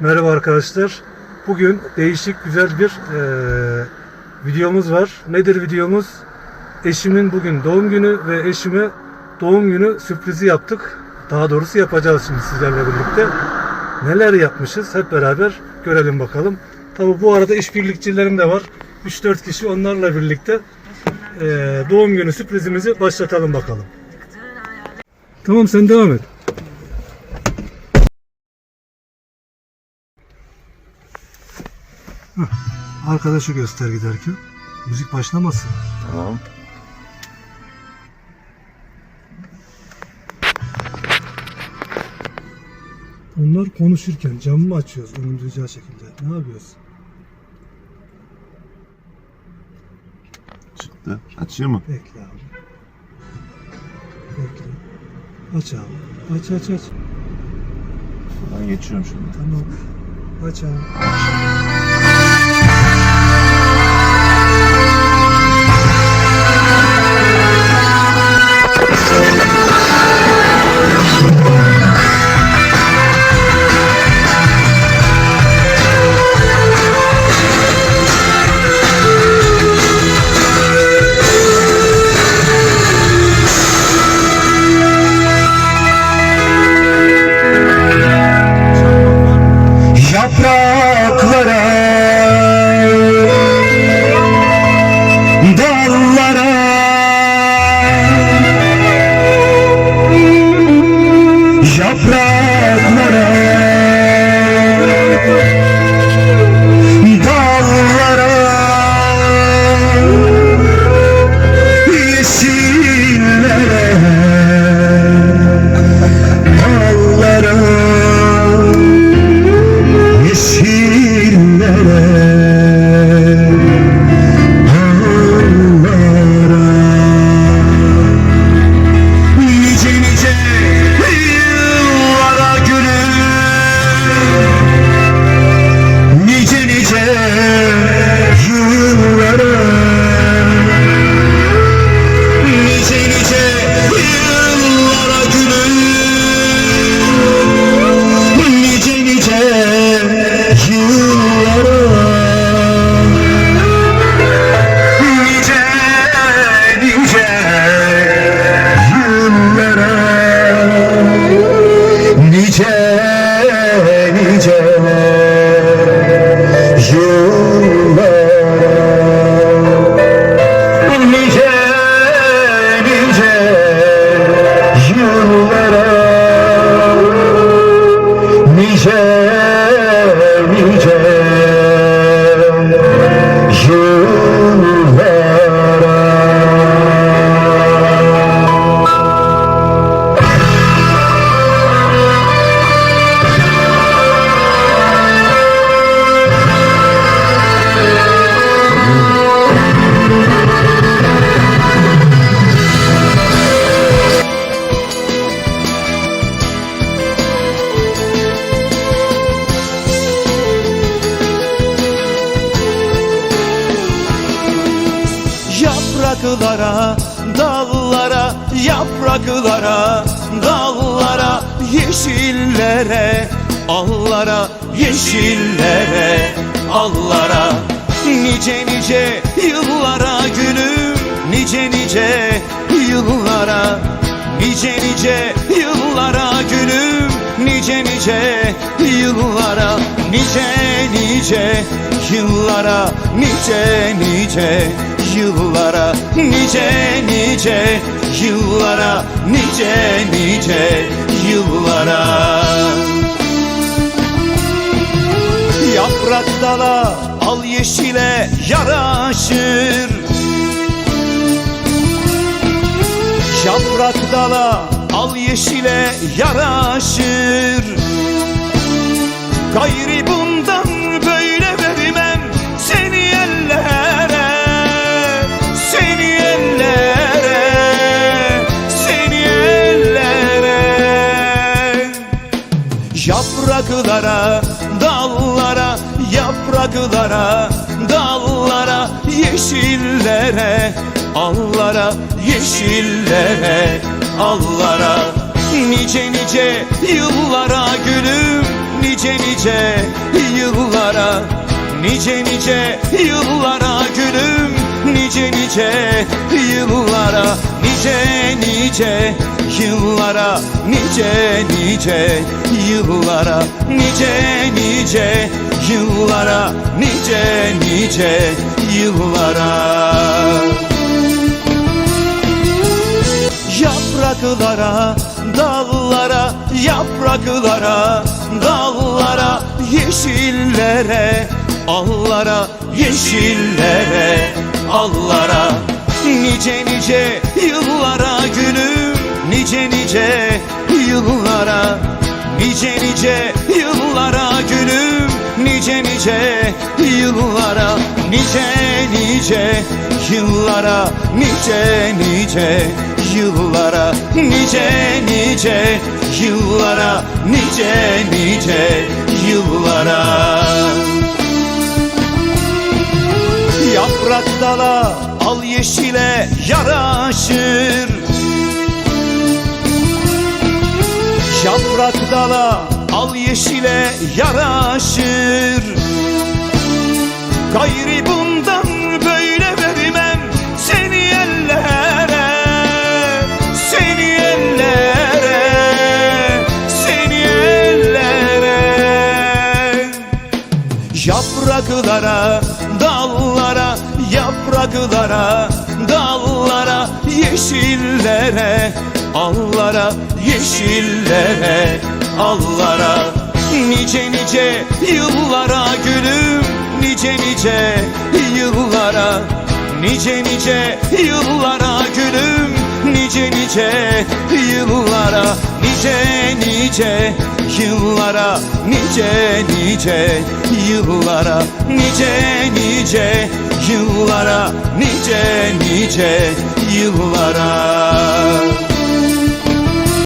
Merhaba arkadaşlar. Bugün değişik güzel bir eee, videomuz var. Nedir videomuz? Eşimin bugün doğum günü ve eşime doğum günü sürprizi yaptık. Daha doğrusu yapacağız şimdi sizlerle birlikte. Neler yapmışız hep beraber görelim bakalım. Tabi bu arada işbirlikçilerim de var. 3-4 kişi onlarla birlikte eee, doğum günü sürprizimizi başlatalım bakalım. Tamam sen devam et. Arkadaşı göster giderken. Müzik başlamasın. Tamam. Onlar konuşurken camı mı açıyoruz önümüzce şekilde? Ne yapıyoruz? Çıktı. Açıyor mu? Bekle abi. Bekle. Aç abi. Aç aç aç. Ben geçiyorum şimdi. Tamam. Aç abi. Yapraklara, dallara, yapraklara, dallara, yeşillere, allara, yeşillere, allara, nice nice yıllara gülüm, nice nice yıllara, nice nice yıllara gülüm, nice nice yıllara, nice nice yıllara, nice nice yıllara nice nice yıllara nice nice yıllara. Yaprak dala al yeşile yaraşır. Yaprak dala al yeşile yaraşır. Gayri bundan böyle vermem seni ellere Seni ellere Seni ellere. Yapraklara, dallara, yapraklara, dallara, yeşillere, allara, yeşillere, allara, nice nice yıllara gülüm, nice nice yıllara. Nice nice yıllara gülüm Nice nice yıllara. Nice nice yıllara Nice nice yıllara. Nice nice yıllara Nice nice yıllara Yapraklara, dallara, yapraklara, dallara, yeşillere, allara, yeşillere, allara. Nice nice yıllara gülüm, nice nice yıllara, nice nice yıllara gülüm, nice nice yıllara, nice nice yıllara, nice nice yıllara, nice nice yıllara, nice nice yıllara. Yaprak dala al yeşile yaraşır Yaprak dala al yeşile yaraşır Gayri bundan Yapraklara, dallara, yapraklara, dallara, yeşillere, allara, yeşillere, allara. Nice nice yıllara gülüm, nice nice yıllara, nice nice yıllara gülüm, nice nice yıllara, nice nice yıllara, nice nice yıllara, nice nice yıllara, nice nice yıllara.